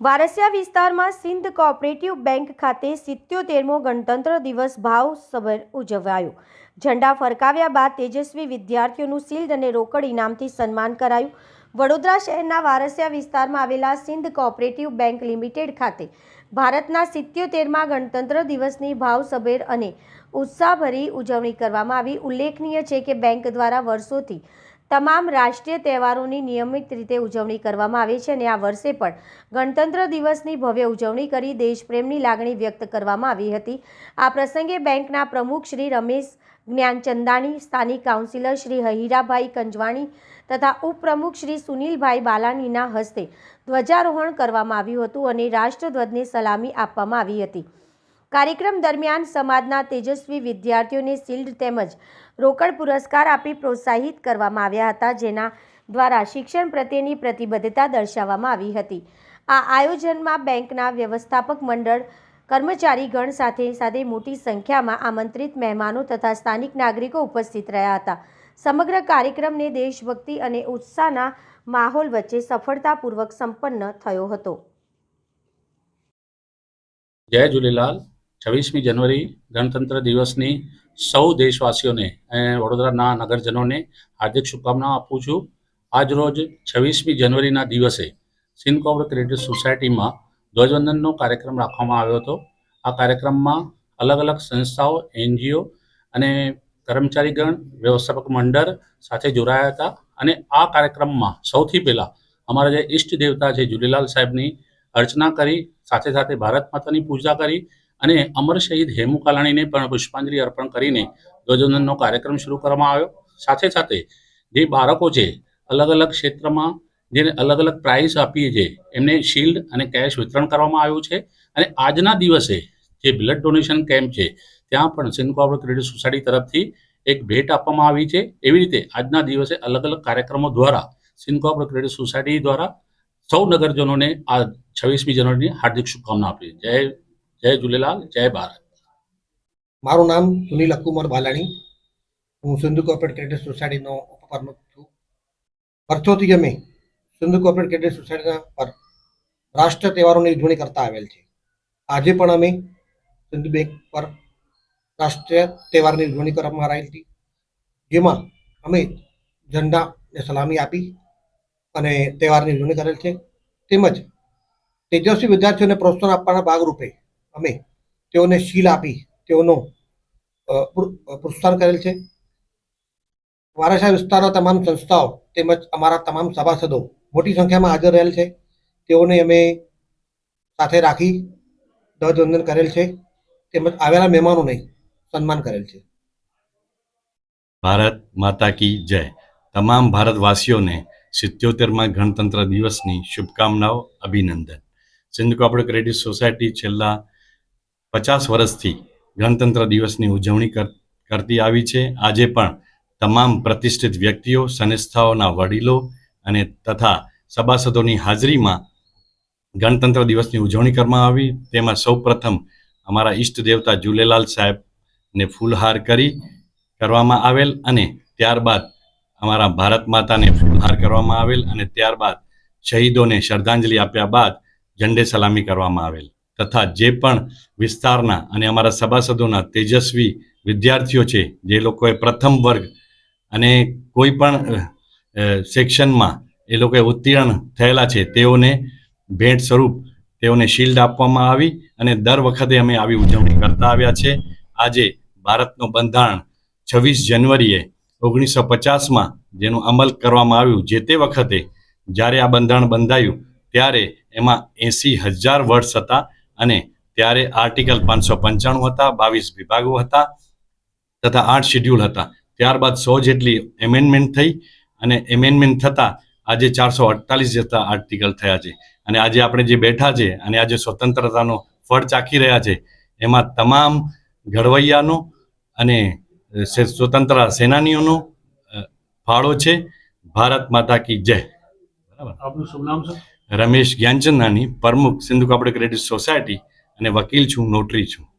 વારસિયા વિસ્તારમાં Sindh cooperative bank ખાતે સિત્યોતેરમો ગણતંત્ર દિવસ ભાવસભર ઉજવાયો. ઝંડા ફરકાવ્યા બાદ તેજસ્વી વિદ્યાર્થીઓનું શિલ્ડ અને રોકડ ઇનામથી સન્માન કરાયું. વડોદરા શહેરના વારસિયા વિસ્તારમાં આવેલા સિંધ કોઓપરેટિવ બેંક લિમિટેડ ખાતે ભારતના સિત્યોતેરમાં ગણતંત્ર દિવસની ભાવસભેર અને ઉત્સાહભરી ઉજવણી કરવામાં આવી. ઉલ્લેખનીય છે કે બેંક દ્વારા વર્ષોથી તમામ રાષ્ટ્રીય તહેવારોની નિયમિત રીતે ઉજવણી કરવામાં આવે છે અને આ વર્ષે પણ ગણતંત્ર દિવસની ભવ્ય ઉજવણી કરી દેશપ્રેમની લાગણી વ્યક્ત કરવામાં આવી હતી. આ પ્રસંગે બેંકના પ્રમુખ શ્રી રમેશ જ્ઞાનચંદાણી, સ્થાનિક કાઉન્સિલર શ્રી હીરાભાઈ કંજવાણી તથા ઉપપ્રમુખ શ્રી સુનિલભાઈ બાલાનીના હસ્તે ધ્વજારોહણ કરવામાં આવ્યું હતું અને રાષ્ટ્રધ્વજને સલામી આપવામાં આવી હતી. કાર્યક્રમ દરમિયાન સમાજના તેજસ્વી વિદ્યાર્થીઓને શિલ્ડ તેમજ રોકડ પુરસ્કાર આપી પ્રોત્સાહિત કરવામાં આવ્યા હતા, જેના દ્વારા શિક્ષણ પ્રત્યેની પ્રતિબદ્ધતા દર્શાવવામાં આવી હતી. આ આયોજનમાં બેંકના વ્યવસ્થાપક મંડળ કર્મચારીગણ સાથે સાથે મોટી સંખ્યામાં આમંત્રિત મહેમાનો તથા સ્થાનિક નાગરિકો ઉપસ્થિત રહ્યા હતા. સમગ્ર કાર્યક્રમને દેશભક્તિ અને ઉત્સાહના માહોલ વચ્ચે સફળતાપૂર્વક સંપન્ન થયો હતો. જય ઝૂલેલાલ. છવ્વીસમી જનવરી ગણતંત્ર દિવસની સૌ દેશવાસીઓને વડોદરાના નગરજનોને હાર્દિક શુભકામનાઓ આપું છું. આજરોજ છવ્વીસમી જનવરીના દિવસે સિંધ કોઓપરેટિવ સોસાયટીમાં ધ્વજવંદનનો કાર્યક્રમ રાખવામાં આવ્યો હતો. આ કાર્યક્રમમાં અલગ અલગ સંસ્થાઓ, એનજીઓ અને કર્મચારીગણ, વ્યવસ્થાપક મંડળ સાથે જોડાયા હતા અને આ કાર્યક્રમમાં સૌથી પહેલાં અમારા જે ઈષ્ટ દેવતા છે ઝૂલેલાલ સાહેબની અર્ચના કરી, સાથે સાથે ભારત માતાની પૂજા કરી અને અમર શહીદ હેમુ કાલાણીને પણ પુષ્પાંજલિ અર્પણ કરીને ધ્વજવંદનનો કાર્યક્રમ શરૂ કરવામાં આવ્યો. સાથે સાથે જે બાળકો છે અલગ અલગ ક્ષેત્રમાં જેને અલગ અલગ પ્રાઇઝ આપીએ છીએ એમને શિલ્ડ અને કેશ વિતરણ કરવામાં આવ્યું છે. અને આજના દિવસે જે બ્લડ ડોનેશન કેમ્પ છે, ત્યાં પણ સિંધ કોઓપરેટિવ સોસાયટી તરફથી એક ભેટ આપવામાં આવી છે. એવી રીતે આજના દિવસે અલગ અલગ કાર્યક્રમો દ્વારા સિંધ કોઓપરેટિવ સોસાયટી દ્વારા સૌ નગરજનોને આ છવ્વીસમી જનવરીની હાર્દિક શુભકામના આપી જય જય ઝૂલેલાલ જય ભારત. મારું નામ સુનિલ અકુમર બાલાણી. હું સિંધુ કોર્પોરેટ ક્રેડિટ સોસાયટીનો ઉપપ્રમુખ છું. વર્ષોથી અમે સિંધુ કોર્પોરેટ ક્રેડિટ સોસાયટીના પર રાષ્ટ્ર તહેવારોની ઉજવણી કરતા આવેલ છે આજે પણ અમે સિંધુ બેંક પર રાષ્ટ્રીય તહેવારની ઉજવણી કરવામાં આવેલ હતી. જેમાં અમે ઝંડાને સલામી આપી અને તહેવારની ઉજવણી કરેલ છે. તેમજ તેજસ્વી વિદ્યાર્થીઓને પ્રોત્સાહન આપવાના ભાગરૂપે અમે તેઓને શીલ આપી, તેઓનો પ્રોત્સાહન કરેલ છે. વારાસા વિસ્તારના તમામ સંસ્થાઓ તેમજ અમારા તમામ સભાસદો મોટી સંખ્યામાં હાજર રહેલ છે. તેઓને અમે સાથે રાખી ધ્વજવંદન કરેલ છે. તેમજ આવેલા મહેમાનોને સન્માન કરેલ છે. ભારત માતા કી જય. તમામ ભારતવાસીઓને સિત્યોતેરમાં ગણતંત્ર દિવસની શુભકામનાઓ, અભિનંદન. સિંધ કોઓપરેટિવ ક્રેડિટ સોસાયટી છેલ્લા પચાસ વર્ષથી ગણતંત્ર દિવસની ઉજવણી કરતી આવી છે. આજે પણ તમામ પ્રતિષ્ઠિત વ્યક્તિઓ, સંસ્થાઓના વડીલો અને તથા સભાસદોની હાજરીમાં ગણતંત્ર દિવસની ઉજવણી કરવામાં આવી. તેમાં સૌપ્રથમ અમારા ઈષ્ટ દેવતા ઝૂલેલાલ સાહેબને ફૂલહાર કરી કરવામાં આવેલ અને ત્યારબાદ અમારા ભારત માતાને ફૂલહાર કરવામાં આવેલ અને ત્યારબાદ શહીદોને શ્રદ્ધાંજલિ આપ્યા બાદ ઝંડે સલામી કરવામાં આવેલ. તથા જે પણ વિસ્તારના અને અમારા સભાસદોના તેજસ્વી વિદ્યાર્થીઓ છે, જે લોકોએ પ્રથમ વર્ગ અને કોઈ પણ સેક્શનમાં એ લોકોએ ઉત્તીર્ણ થયેલા છે, તેઓને ભેટ સ્વરૂપ તેઓને શિલ્ડ આપવામાં આવી અને દર વખતે અમે આવી ઉજવણી કરતા આવ્યા છે. આજે ભારતનું બંધારણ છવ્વીસ જાન્યુઆરીએ ઓગણીસો પચાસમાં જેનું અમલ કરવામાં આવ્યું, જે તે વખતે જ્યારે આ બંધારણ બંધાયું, ત્યારે એમાં એંસી હજાર વર્ષ હતા. અને ત્યારે આર્ટિકલ પાંચસો પંચાણું હતા, બાવીસ વિભાગો હતા તથા આઠ શેડ્યુલ હતા. ત્યારબાદ સો જેટલી એમેન્ડમેન્ટ થઈ અને એમેન્ડમેન્ટ થતાં આજે ચારસો અડતાલીસ જેટલા આર્ટિકલ થયા છે. અને આજે આપણે જે બેઠા છે અને આજે સ્વતંત્રતાનો ફળ ચાખી રહ્યા છે, એમાં તમામ ઘડવૈયાનો અને સ્વતંત્ર સેનાનીઓનો ફાળો છે. ભારત માતા કી જય. બરાબર. આપનું શુભ નામ છે રમેશ જ્ઞાનચંદાની પ્રમુખ સિંધુ કોઓપરેટિવ ક્રેડિટ સોસાયટી અને વકીલ છું નોટરી છું.